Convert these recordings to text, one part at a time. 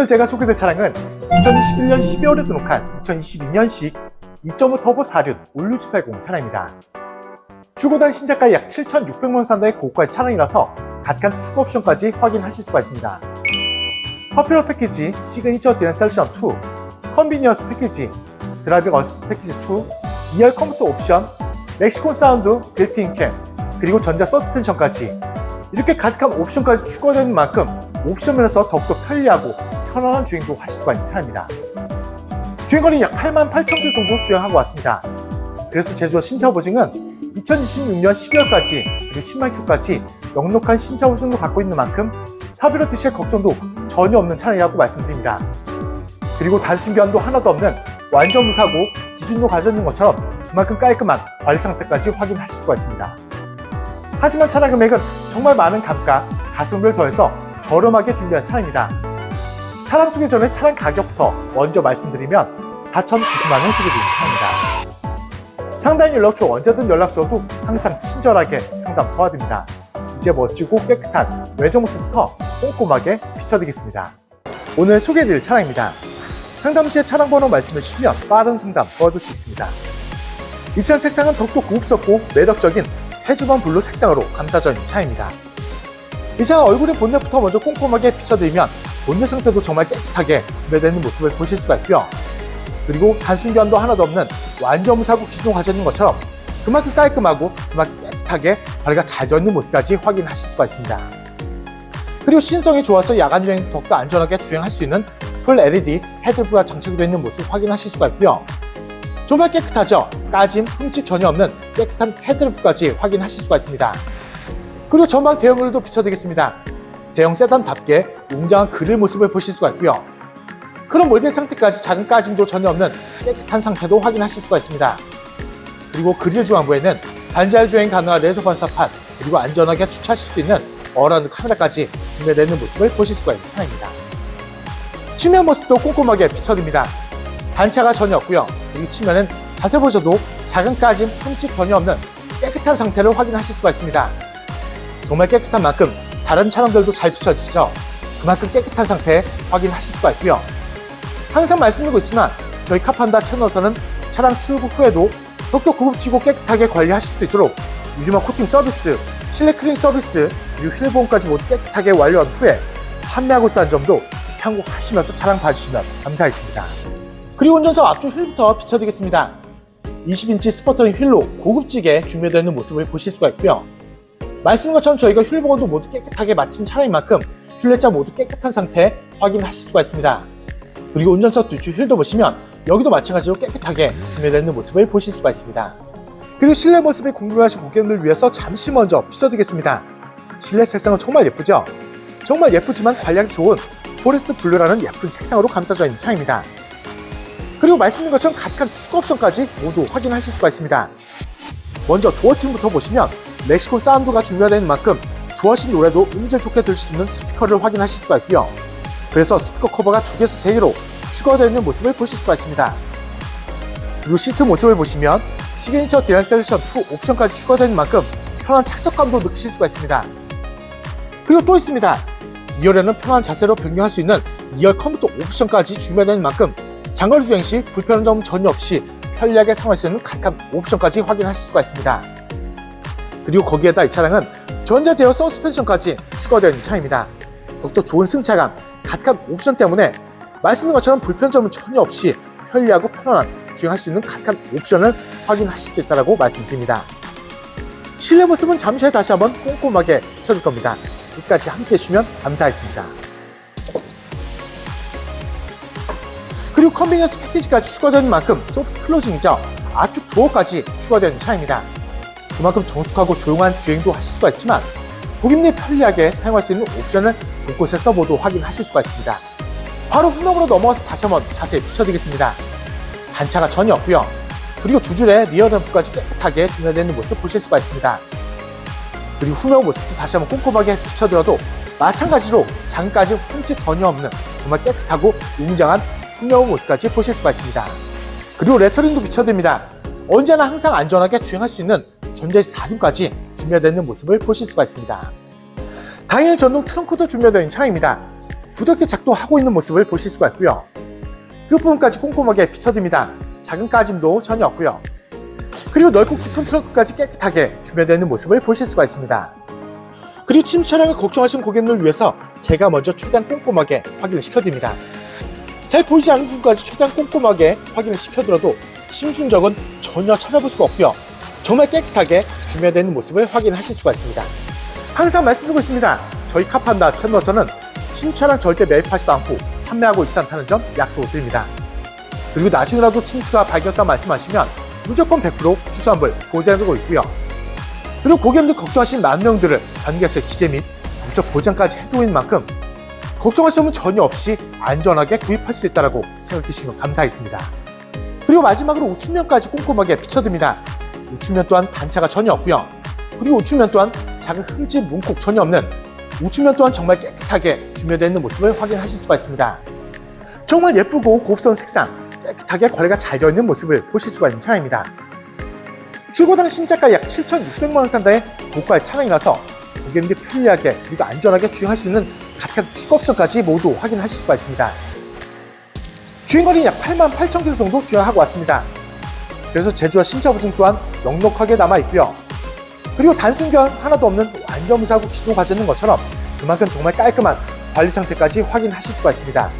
오늘 제가 소개될 차량은 2021년 12월에 등록한 2022년식 2.5 터보 4륜 올류 780 차량입니다. 출고된 신작가 약 7,600만 산다의 고가의 차량이라서 각각 추가 옵션까지 확인하실 수가 있습니다. 퍼퓰러 패키지, 시그니처 디엔 셀션 2, 컨비니언스 패키지, 드라이빙 어시스트 패키지 2, 2열 컴퓨터 옵션, 렉시콘 사운드, 빌트인 캠, 그리고 전자 서스펜션까지 이렇게 가득한 옵션까지 추가되는 만큼 옵션 면에서 더욱더 편리하고 편안한 주행도 하실 수가 있는 차량입니다. 주행거리 약 8만 8천 킬로 정도 주행하고 왔습니다. 그래서 제주도 신차 보증은 2026년 12월까지 그리고 10만 킬로까지 넉넉한 신차 보증도 갖고 있는 만큼 사비로 드실 걱정도 전혀 없는 차량이라고 말씀드립니다. 그리고 단순 교환도 하나도 없는 완전 무사고 기준도 가져 있는 것처럼 그만큼 깔끔한 관리 상태까지 확인하실 수가 있습니다. 하지만 차량 금액은 정말 많은 감가, 가성비를 더해서 저렴하게 준비한 차량입니다. 차량 소개 전에 차량 가격부터 먼저 말씀드리면 4,090만 원 소개드린 차량입니다. 상단 연락처 언제든 연락 주어도 항상 친절하게 상담 도와드립니다. 이제 멋지고 깨끗한 외장 모습부터 꼼꼼하게 비춰드리겠습니다. 오늘 소개해드릴 차량입니다. 상담 시에 차량 번호 말씀해 주시면 빠른 상담 도와줄 수 있습니다. 이 차량 색상은 더욱더 고급스럽고 매력적인 해주번 블루 색상으로 있는 차입니다. 이 차량 얼굴의 본넷부터 먼저 꼼꼼하게 비춰드리면 본넷 상태도 정말 깨끗하게 준비되는 모습을 보실 수가 있고요. 그리고 단순 교환도 하나도 없는 완전 무사고 기존 있는 것처럼 그만큼 깔끔하고 그만큼 깨끗하게 발가 잘 되어 있는 모습까지 확인하실 수가 있습니다. 그리고 신성이 좋아서 야간 주행 더욱더 안전하게 주행할 수 있는 풀 LED 헤드램프가 장착이 되어 있는 모습 확인하실 수가 있고요. 정말 깨끗하죠? 까짐, 흠집 전혀 없는 깨끗한 헤드램프까지 확인하실 수가 있습니다. 그리고 전방 대형으로도 비춰드리겠습니다. 대형 세단답게 웅장한 그릴 모습을 보실 수가 있고요. 그런 몰딩 상태까지 작은 까짐도 전혀 없는 깨끗한 상태도 확인하실 수가 있습니다. 그리고 그릴 중앙부에는 반자율 주행 가능한 레드 반사판 그리고 안전하게 주차하실 수 있는 어라운드 카메라까지 준비되어 있는 모습을 보실 수가 있는 차량입니다. 측면 모습도 꼼꼼하게 비춰드립니다. 단차가 전혀 없고요. 그리고 측면은 자세히 보셔도 작은 까짐, 흠집 전혀 없는 깨끗한 상태를 확인하실 수가 있습니다. 정말 깨끗한 만큼 다른 차량들도 잘 비춰지죠. 그만큼 깨끗한 상태 확인하실 수가 있고요. 항상 말씀드리고 있지만 저희 카판다 채널에서는 차량 출고 후에도 더욱더 고급지고 깨끗하게 관리하실 수 있도록 유리막 코팅 서비스, 실내 클린 서비스, 그리고 휠 보험까지 모두 깨끗하게 완료한 후에 판매하고 있다는 점도 참고하시면서 차량 봐주시면 감사하겠습니다. 그리고 운전석 앞쪽 휠부터 비춰드리겠습니다. 20인치 스포터링 휠로 고급지게 준비되어 있는 모습을 보실 수가 있고요. 말씀인 것처럼 저희가 휠 보건도 모두 깨끗하게 마친 차량인 만큼 휠레자 모두 깨끗한 상태 확인하실 수가 있습니다. 그리고 운전석 뒤쪽 휠도 보시면 여기도 마찬가지로 깨끗하게 준비되어 있는 모습을 보실 수가 있습니다. 그리고 실내 모습이 궁금하신 고객님들 위해서 잠시 먼저 비춰드리겠습니다. 실내 색상은 정말 예쁘죠? 정말 예쁘지만 관리하기 좋은 포레스트 블루라는 예쁜 색상으로 감싸져 있는 차입니다. 그리고 말씀드린 것처럼 각각 추가 옵션까지 모두 확인하실 수가 있습니다. 먼저 도어 팅부터 보시면 렉시콘 사운드가 준비가 되는 만큼 좋아하시는 노래도 음질 좋게 들을 수 있는 스피커를 확인하실 수가 있고요. 그래서 스피커 커버가 두 개에서 세 개로 추가되어 있는 모습을 보실 수가 있습니다. 그리고 시트 모습을 보시면 시그니처 디란 셀렉션 2 옵션까지 추가되는 만큼 편한 착석감도 느끼실 수가 있습니다. 그리고 또 있습니다. 2열에는 편한 자세로 변경할 수 있는 2열 컴퓨터 옵션까지 준비되는 만큼 장거리 주행 시 불편한 점 전혀 없이 편리하게 사용할 수 있는 각각 옵션까지 확인하실 수가 있습니다. 그리고 거기에다 이 차량은 전자 제어 서스펜션까지 추가되어 있는 차량입니다. 더욱더 좋은 승차감, 각각 옵션 때문에 말씀드린 것처럼 불편점은 전혀 없이 편리하고 편안한 주행할 수 있는 각각 옵션을 확인하실 수 있다고 말씀드립니다. 실내 모습은 잠시 후에 다시 한번 꼼꼼하게 비춰줄 겁니다. 끝까지 함께 해주시면 감사하겠습니다. 그리고 컨비니언스 패키지까지 추가되는 만큼 소프트 클로징이죠. 압축 도어까지 추가되는 차입니다. 그만큼 정숙하고 조용한 주행도 하실 수가 있지만 고객님이 편리하게 사용할 수 있는 옵션을 곳곳에 서버도 확인하실 수가 있습니다. 바로 후면으로 넘어와서 다시 한번 자세히 비춰드리겠습니다. 단차가 전혀 없고요. 그리고 두 줄의 리어 램프까지 깨끗하게 있는 모습 보실 수가 있습니다. 그리고 후면 모습도 다시 한번 꼼꼼하게 비춰드려도 마찬가지로 장까지 흠집 전혀 없는 정말 깨끗하고 웅장한 후면 모습까지 보실 수가 있습니다. 그리고 레터링도 비춰드립니다. 언제나 항상 안전하게 주행할 수 있는 전자식 4륜까지 준비되어 있는 모습을 보실 수가 있습니다. 당연히 전동 트렁크도 준비되어 있는 차량입니다. 부드럽게 작동하고 있는 모습을 보실 수가 있고요. 끝부분까지 꼼꼼하게 비춰드립니다. 작은 까짐도 전혀 없고요. 그리고 넓고 깊은 트렁크까지 깨끗하게 준비되어 있는 모습을 보실 수가 있습니다. 그리고 침수 차량을 걱정하시는 고객님을 위해서 제가 먼저 최대한 꼼꼼하게 확인을 시켜드립니다. 잘 보이지 않는 부분까지 최대한 꼼꼼하게 확인을 시켜드려도 심순적은 전혀 찾아볼 수가 없고요. 정말 깨끗하게 준비되어 있는 모습을 확인하실 수가 있습니다. 항상 말씀드리고 있습니다. 저희 카판다 채널에서는 침수차량 절대 매입하지도 않고 판매하고 있지 않다는 점 약속을 드립니다. 그리고 나중에라도 침수가 발견했다 말씀하시면 무조건 100% 주소환불 보장하고 있고요. 그리고 고객님들 걱정하신 만명들을 단계에서 기재 및 법적 보장까지 해두고 있는 만큼 걱정하실 점은 전혀 없이 안전하게 구입할 수 있다고 생각해 주시면 감사하겠습니다. 그리고 마지막으로 우측면까지 꼼꼼하게 비춰듭니다. 우측면 또한 단차가 전혀 없고요. 그리고 우측면 또한 작은 흠집 문콕 전혀 없는 우측면 또한 정말 깨끗하게 준비되어 있는 모습을 확인하실 수가 있습니다. 정말 예쁘고 곱선 색상, 깨끗하게 관리가 잘 되어 있는 모습을 보실 수가 있는 차량입니다. 출고당 신차가 약 7,600만 원 산다의 고가의 차량이라서 고객님들 편리하게 그리고 안전하게 주행할 수 있는 각각 추가 옵션까지 모두 확인하실 수가 있습니다. 주행거리는 약 8만 8천 킬로 정도 주행하고 왔습니다. 그래서 제주와 신차 보증 또한 넉넉하게 남아 있고요. 그리고 단순견 하나도 없는 완전 무사고 시동 가지는 것처럼 그만큼 정말 깔끔한 관리 상태까지 확인하실 수가 있습니다.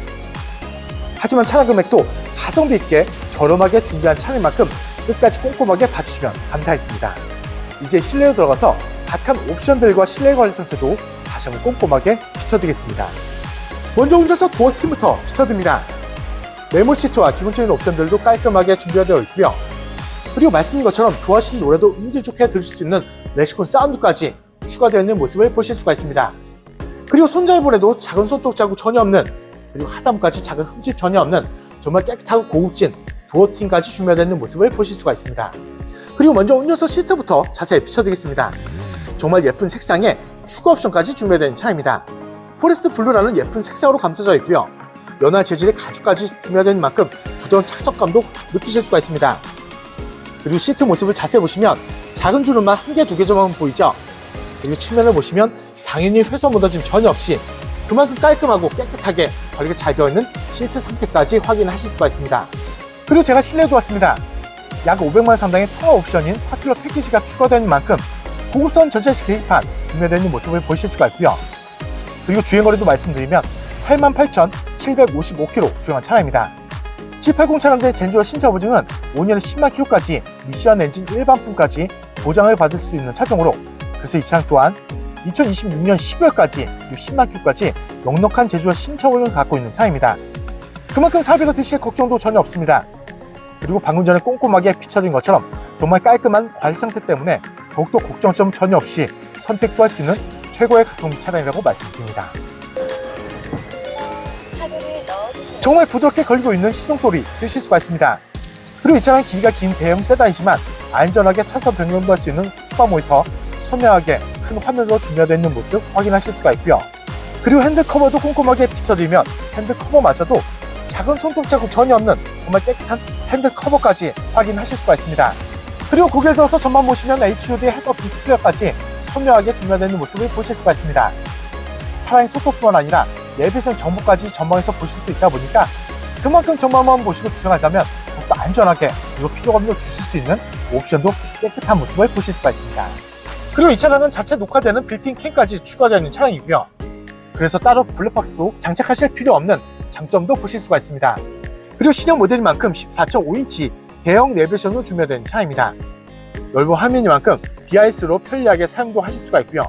하지만 차량 금액도 가성비 있게 저렴하게 준비한 차량인 만큼 끝까지 꼼꼼하게 봐주시면 감사하겠습니다. 이제 실내로 들어가서 각한 옵션들과 실내 관리 상태도 다시 한번 꼼꼼하게 비춰드리겠습니다. 먼저 운전석 도어 팀부터 비춰드립니다. 메모 시트와 기본적인 옵션들도 깔끔하게 준비되어 있고요. 그리고 말씀드린 것처럼 좋아하시는 노래도 음질 좋게 들을 수 있는 레시콘 사운드까지 추가되어 있는 모습을 보실 수가 있습니다. 그리고 손잡이볼에도 작은 손톱 자국 전혀 없는 그리고 하단까지 작은 흠집 전혀 없는 정말 깨끗하고 고급진 도어팅까지 준비되어 있는 모습을 보실 수가 있습니다. 그리고 먼저 운전석 시트부터 자세히 비춰드리겠습니다. 정말 예쁜 색상에 추가 옵션까지 있는 차입니다. 포레스트 블루라는 예쁜 색상으로 감싸져 있고요. 연한 재질의 가죽까지 있는 만큼 부드러운 착석감도 느끼실 수가 있습니다. 그리고 시트 모습을 자세히 보시면 작은 주름만 한 개, 두 개 정도만 보이죠? 그리고 측면을 보시면 당연히 회선 묻어짐 전혀 없이 그만큼 깔끔하고 깨끗하게 관리가 잘 되어 있는 시트 상태까지 확인하실 수가 있습니다. 그리고 제가 실내도 왔습니다. 약 500만 원 상당의 통화 옵션인 파퓰러 패키지가 추가되는 만큼 고급선 전차식 계기판 준비되어 있는 모습을 보실 수가 있고요. 그리고 주행거리도 말씀드리면 88,755km 주행한 차량입니다. G80 차량들의 젠주와 신차 보증은 5년에 10만 킬로까지 미션 엔진 일반품까지 보장을 받을 수 있는 차종으로 그래서 이 차량 또한 2026년 12월까지 10만 킬로까지 넉넉한 제주와 신차 보증을 갖고 있는 차입니다. 그만큼 사비로 드실 걱정도 전혀 없습니다. 그리고 방금 전에 꼼꼼하게 비춰진 것처럼 정말 깔끔한 관리 상태 때문에 더욱더 걱정점 전혀 없이 선택도 할 수 있는 최고의 가성비 차량이라고 말씀드립니다. 정말 부드럽게 걸리고 있는 시동 소리 들으실 수가 있습니다. 그리고 이 차량 길이가 긴 대형 세단이지만 안전하게 차선 변경도 할 수 있는 추가 모니터, 선명하게 큰 화면으로 준비되어 있는 모습 확인하실 수가 있고요. 그리고 핸들 커버도 꼼꼼하게 비춰드리면 핸들 커버마저도 작은 손톱 자국 전혀 없는 정말 깨끗한 핸들 커버까지 확인하실 수가 있습니다. 그리고 고개를 들어서 전만 보시면 HUD 헤드업 디스플레이까지 선명하게 준비되어 있는 모습을 보실 수가 있습니다. 차량의 속도뿐만 아니라 내비게이션 정보까지 전방에서 보실 수 있다 보니까 그만큼 정보만 보시고 주행하자면 더욱더 안전하게 그리고 없는 주실 수 있는 옵션도 깨끗한 모습을 보실 수가 있습니다. 그리고 이 차량은 자체 녹화되는 빌트인 캠까지 추가되어 있는 차량이고요. 그래서 따로 블랙박스도 장착하실 필요 없는 장점도 보실 수가 있습니다. 그리고 신형 모델인 만큼 14.5인치 대형 내비게이션으로 준비된 차량입니다. 넓은 화면이만큼 DIS로 편리하게 사용도 하실 수가 있고요.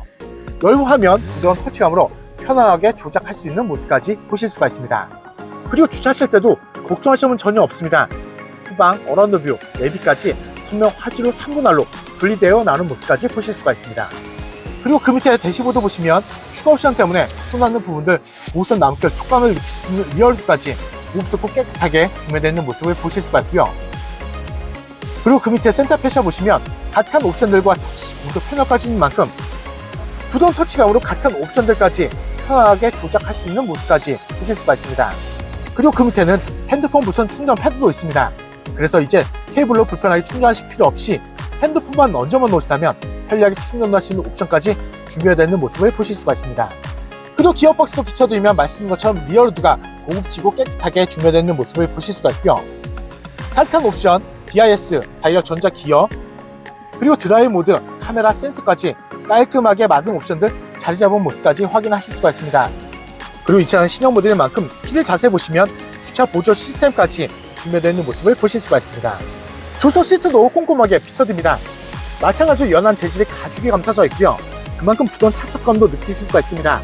넓은 화면, 부드러운 터치감으로 편안하게 조작할 수 있는 모습까지 보실 수가 있습니다. 그리고 주차하실 때도 걱정하실 분 전혀 없습니다. 후방, 어라운드 뷰, 내비까지 선명 화질로 3분할로 분리되어 나눈 모습까지 보실 수가 있습니다. 그리고 그 밑에 대시보드 보시면 추가 옵션 때문에 손닿는 부분들 보선 남결 촉감을 느낄 수 있는 리얼드까지 고급스럽고 깨끗하게 있는 모습을 보실 수가 있고요. 그리고 그 밑에 센터 패셔 보시면 가득한 옵션들과 터치 모두 패널까지 있는 만큼 부드러운 터치감으로 가득한 옵션들까지 편하게 조작할 수 있는 모습까지 보실 수가 있습니다. 그리고 그 밑에는 핸드폰 무선 충전 패드도 있습니다. 그래서 이제 케이블로 불편하게 충전하실 필요 없이 핸드폰만 얹어만 놓으시다면 편리하게 충전할 수 있는 옵션까지 준비되어 있는 모습을 보실 수가 있습니다. 그리고 기어박스도 비춰드리면 말씀드린 것처럼 리어루드가 고급지고 깨끗하게 준비되어 있는 모습을 보실 수가 있고요. 깔끔한 옵션, DIS, 다이얼 전자 기어, 그리고 드라이브 모드, 카메라 센서까지 깔끔하게 맞는 옵션들 자리 잡은 모습까지 확인하실 수가 있습니다. 그리고 이 차는 신형 모델인 만큼 키를 자세히 보시면 주차 보조 시스템까지 준비되어 있는 모습을 보실 수가 있습니다. 조석 시트도 꼼꼼하게 비춰드립니다. 마찬가지로 연한 재질의 가죽이 감싸져 있고요. 그만큼 부드러운 착석감도 느끼실 수가 있습니다.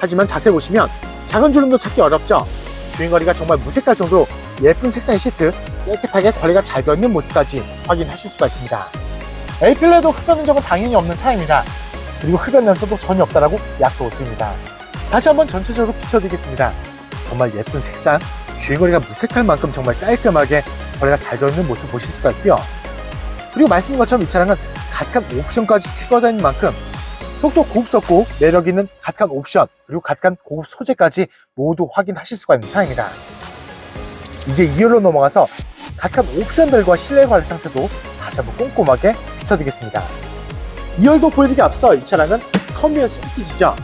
하지만 자세히 보시면 작은 주름도 찾기 어렵죠. 주행거리가 정말 무색할 정도로 예쁜 색상의 시트, 깨끗하게 관리가 잘 되어 있는 모습까지 확인하실 수가 있습니다. 에이필레도 흡연 흔적은 당연히 없는 차입니다. 그리고 흡연 연소도 전혀 없다라고 약속을 드립니다. 다시 한번 전체적으로 비춰드리겠습니다. 정말 예쁜 색상, 주행거리가 무색할 만큼 정말 깔끔하게 거리가 잘 되어 있는 모습 보실 수가 있고요. 그리고 말씀드린 것처럼 이 차량은 가득한 옵션까지 추가되는 만큼 더욱더 고급스럽고 매력 있는 가득한 옵션 그리고 가득한 고급 소재까지 모두 확인하실 수가 있는 차량입니다. 이제 2열로 넘어가서 가득한 옵션들과 실내 관리 상태도 다시 한번 꼼꼼하게 비춰드리겠습니다. 2열도 보여드리기 앞서 이 차량은 컨비언스 패키지죠.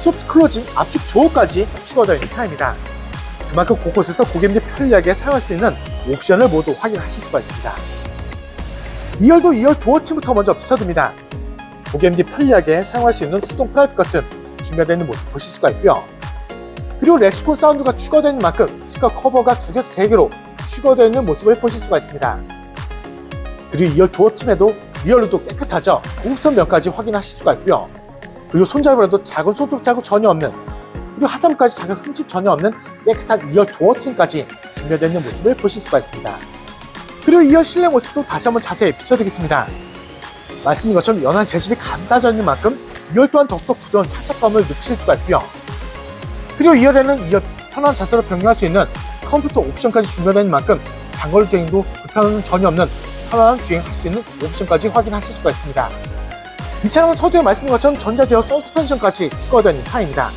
소프트 클로징 앞쪽 도어까지 추가되어 있는 차입니다. 그만큼 곳곳에서 고객님들이 편리하게 사용할 수 있는 옵션을 모두 확인하실 수가 있습니다. 2열도 2열 도어 틈부터 먼저 비춰듭니다. 고객님들이 편리하게 사용할 수 있는 수동 프라이빗 버튼 준비되어 있는 모습 보실 수가 있고요. 그리고 렉시콘 사운드가 추가되어 있는 만큼 스피커 커버가 두 개에서 세 개로 추가되어 있는 모습을 보실 수가 있습니다. 그리고 2열 도어 틈에도 리얼로도 깨끗하죠. 고급선 면까지 확인하실 수가 있고요. 그리고 손잡이라도 작은 소독 자국 전혀 없는 그리고 하단까지 작은 흠집 전혀 없는 깨끗한 2열 도어 틈까지 준비되어 있는 모습을 보실 수가 있습니다. 그리고 2열 실내 모습도 다시 한번 자세히 비춰드리겠습니다. 말씀인 것처럼 연한 재질이 감싸져 있는 만큼 2열 또한 더욱더 부드러운 차석감을 느끼실 수가 있고요. 그리고 2열에는 2열 편한 자세로 변경할 수 있는 컴퓨터 옵션까지 준비되어 있는 만큼 장거리 주행도 불편함은 전혀 없는 편안한 주행할 수 있는 옵션까지 확인하실 수가 있습니다. 이 차량은 서두에 말씀드린 것처럼 전자제어 서스펜션까지 있는 차입니다.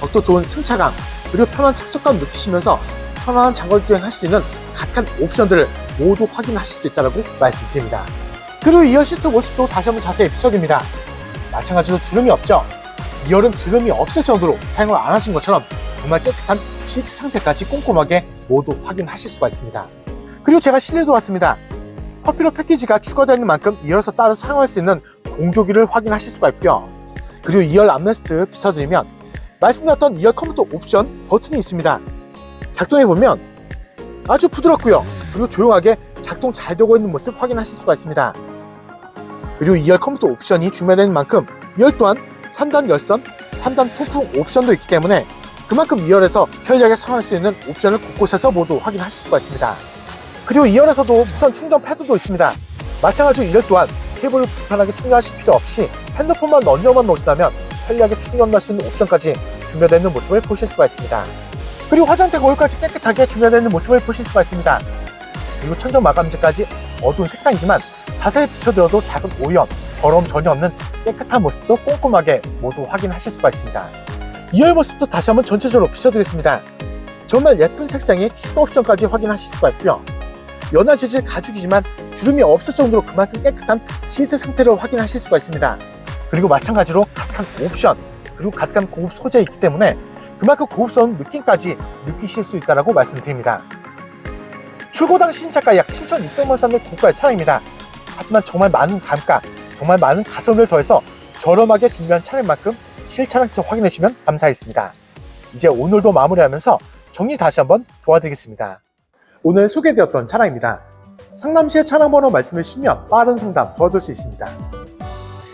더욱더 좋은 승차감 그리고 편한 착석감 느끼시면서 편안한 장거리 주행할 수 있는 각한 옵션들을 모두 확인하실 수 있다고 말씀드립니다. 그리고 2열 시트 모습도 다시 한번 자세히 비춰드립니다. 마찬가지로 주름이 없죠. 2열은 주름이 없을 정도로 사용을 안 하신 것처럼 정말 깨끗한 시트 상태까지 꼼꼼하게 모두 확인하실 수가 있습니다. 그리고 제가 실내도 왔습니다. 퍼필러 패키지가 추가되어 있는 만큼 2열에서 따로 사용할 수 있는 공조기를 확인하실 수가 있고요. 그리고 2열 암레스트 비춰드리면 말씀드렸던 2열 컴퓨터 옵션 버튼이 있습니다. 작동해보면 아주 부드럽고요. 그리고 조용하게 작동 잘 되고 있는 모습 확인하실 수가 있습니다. 그리고 2열 컴퓨터 옵션이 준비되는 만큼 2열 또한 3단 열선, 3단 통풍 옵션도 있기 때문에 그만큼 2열에서 편리하게 사용할 수 있는 옵션을 곳곳에서 모두 확인하실 수가 있습니다. 그리고 2열에서도 무선 충전 패드도 있습니다. 마찬가지로 2열 또한 케이블을 불편하게 충전하실 필요 없이 핸드폰만 얹어만 놓으시다면 편리하게 충전할 수 있는 옵션까지 준비되어 있는 모습을 보실 수가 있습니다. 그리고 화장대 거울까지 깨끗하게 준비되어 있는 모습을 보실 수가 있습니다. 그리고 천정 마감재까지 어두운 색상이지만 자세히 비춰들어도 작은 오염, 더러움 전혀 없는 깨끗한 모습도 꼼꼼하게 모두 확인하실 수가 있습니다. 2열 모습도 다시 한번 전체적으로 비춰드리겠습니다. 정말 예쁜 색상의 추가 옵션까지 확인하실 수가 있고요. 연한 재질 가죽이지만 주름이 없을 정도로 그만큼 깨끗한 시트 상태를 확인하실 수가 있습니다. 그리고 마찬가지로 각한 옵션, 그리고 가득한 고급 소재에 있기 때문에 그만큼 고급스러운 느낌까지 느끼실 수 있다고 말씀드립니다. 출고당 신차가 약 7,600만 원의 고가의 차량입니다. 하지만 정말 많은 감가, 정말 많은 가성비를 더해서 저렴하게 준비한 차량인 만큼 실차량에서 확인해 주시면 감사하겠습니다. 이제 오늘도 마무리하면서 정리 다시 한번 도와드리겠습니다. 오늘 소개되었던 차량입니다. 상남시의 차량 번호 말씀해 주시면 빠른 상담 도와줄 수 있습니다.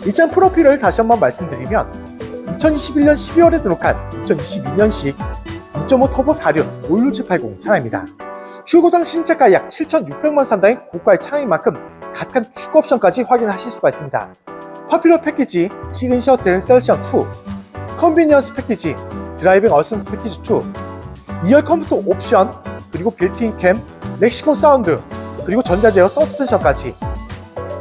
이 차량 프로필을 다시 한번 말씀드리면 2021년 12월에 등록한 2022년식 2.5 터보 4륜 올루즈80 차량입니다. 출고당 신차가 약 7,600만 상당의 고가의 차량인 만큼 각각 추가 옵션까지 확인하실 수가 있습니다. 파퓰러 패키지, 시그니처 댄 셀션 2, 컨비니언스 패키지, 드라이빙 어센스 패키지 2, 2열 컴퓨터 옵션, 그리고 빌트인 캠, 렉시콘 사운드, 그리고 전자제어 서스펜션까지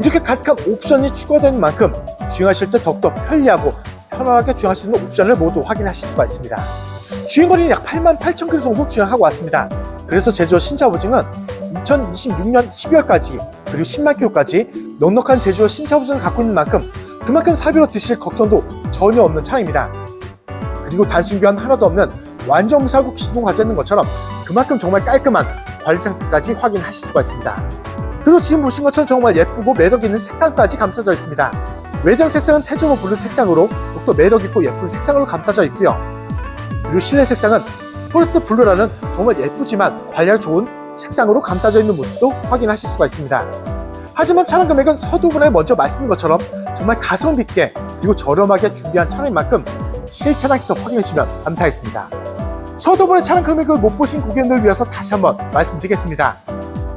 이렇게 각각 옵션이 추가되는 만큼 주행하실 때 더욱더 편리하고 편안하게 주행할 수 있는 옵션을 모두 확인하실 수가 있습니다. 주행거리는 약 8만 8천 킬로 정도 주행하고 왔습니다. 그래서 제주도 신차 보증은 2026년 12월까지 그리고 10만 킬로까지 넉넉한 제주도 신차 보증을 갖고 있는 만큼 그만큼 사비로 드실 걱정도 전혀 없는 차량입니다. 그리고 단순 교환 하나도 없는 완전 무사고 시동 과제는 것처럼 그만큼 정말 깔끔한 관리 상태까지 확인하실 수가 있습니다. 그리고 지금 보신 것처럼 정말 예쁘고 매력 있는 색감까지 감싸져 있습니다. 외장 색상은 태조모 블루 색상으로 또 매력 있고 예쁜 색상으로 감싸져 있고요. 그리고 실내 색상은 포레스트 블루라는 정말 예쁘지만 관리가 좋은 색상으로 감싸져 있는 모습도 확인하실 수가 있습니다. 하지만 차량 금액은 서두분에 먼저 말씀드린 것처럼 정말 가성비 있게 그리고 저렴하게 준비한 차량인 만큼 실차량에서 확인해 주시면 감사하겠습니다. 서두분의 차량 금액을 못 보신 고객님을 위해서 다시 한번 말씀드리겠습니다.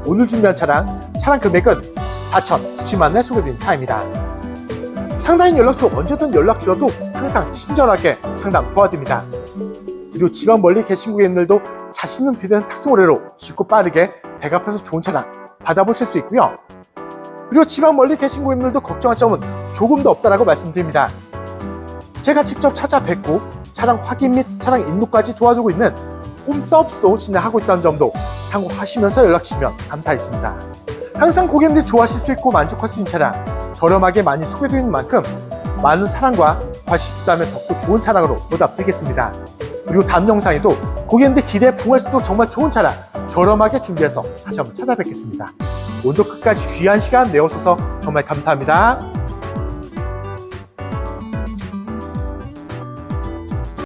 오늘 준비한 차량, 차량 금액은 4,090만 원에 소개드린 차입니다. 상담인 연락처 언제든 연락 주셔도 항상 친절하게 상담 도와드립니다. 그리고 지방 멀리 계신 고객님들도 자신 있는 필요한 탁송거래로 쉽고 빠르게 배갑해서 좋은 차량 받아보실 수 있고요. 그리고 지방 멀리 계신 고객님들도 걱정할 점은 조금도 없다라고 말씀드립니다. 제가 직접 찾아뵙고 차량 확인 및 차량 입로까지 도와주고 있는 홈 서비스도 진행하고 있다는 점도 참고하시면서 연락 주시면 감사하겠습니다. 항상 고객님들이 좋아하실 수 있고 만족할 수 있는 차량 저렴하게 많이 소개드리는 만큼 많은 사랑과 과시 주다면 더욱더 좋은 차량으로 보답드리겠습니다. 그리고 다음 영상에도 고객님들 기대에 부응할 수도 정말 좋은 차량 저렴하게 준비해서 다시 한번 찾아뵙겠습니다. 오늘도 끝까지 귀한 시간 내어주셔서 정말 감사합니다.